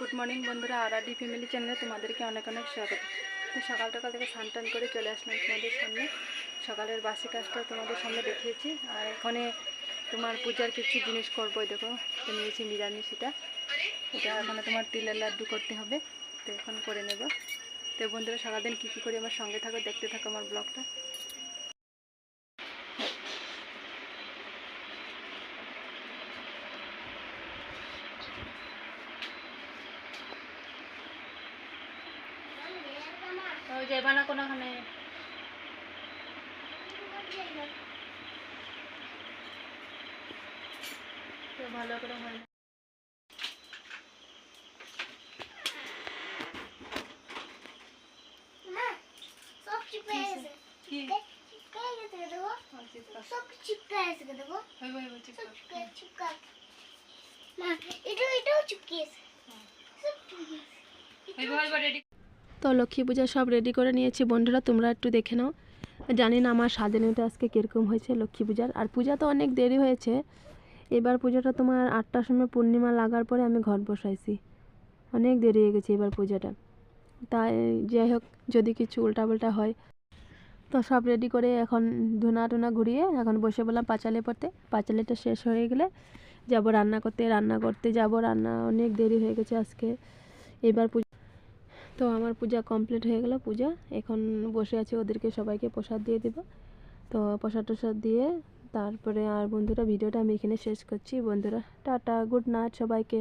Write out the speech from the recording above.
Good morning বন্ধুরা। আর D family চ্যানেলে তোমাদেরকে অনেক অনেক স্বাগত। তো সকাল সকাল থেকে স্নান টান করে চলে আসলাম তোমাদের সামনে। সকালের বাসি কাজটা তোমাদের সামনে দেখিয়েছি। আর এখানে তোমার পূজার কিছু জিনিস করব দেখো। তো নিয়েছি নিরামিষ এটা। এটা এখানে তোমার তিলের লাড্ডু করতে হবে। তো এখন করে নেব। তো বন্ধুরা, সারাদিন কী কী করি? আমার সঙ্গে থাকো, দেখতে থাকো আমার ব্লগটা। যাইবা না কোনোখানে? ভালো করে হয়। চিপকে কি চিপকে তো লক্ষ্মী পূজা সব রেডি করে নিয়েছি। বন্ধুরা, তোমরা একটু দেখে নাও। জানি না আমার সাজানোটা আজকে কীরকম হয়েছে লক্ষ্মী পূজার। আর পূজা তো অনেক দেরি হয়েছে। এবার পুজোটা তোমার আটটার সময় পূর্ণিমা লাগার পরে আমি ঘর বসাইছি। অনেক দেরি হয়ে গেছে এবার পূজাটা। তাই যাই হোক, যদি কিছু উল্টাপাল্টা হয়, তো সব রেডি করে এখন ধুনা টুনা ঘুরিয়ে এখন বসে বললাম পাঁচালি পড়তে। পাঁচালিটা শেষ হয়ে গেলে যাব রান্না করতে। রান্না করতে যাব। রান্না অনেক দেরি হয়ে গেছে আজকে। এবার পূজা তো আমার পূজা কমপ্লিট হয়ে গেল পূজা। এখন বসে আছি ওদেরকে সবাইকে প্রসাদ দিয়ে দেব। তো প্রসাদ টসাদ দিয়ে তারপরে আর বন্ধুরা, ভিডিওটা আমি এখানে শেষ করছি। বন্ধুরা, টাটা গুড নাইট সবাইকে।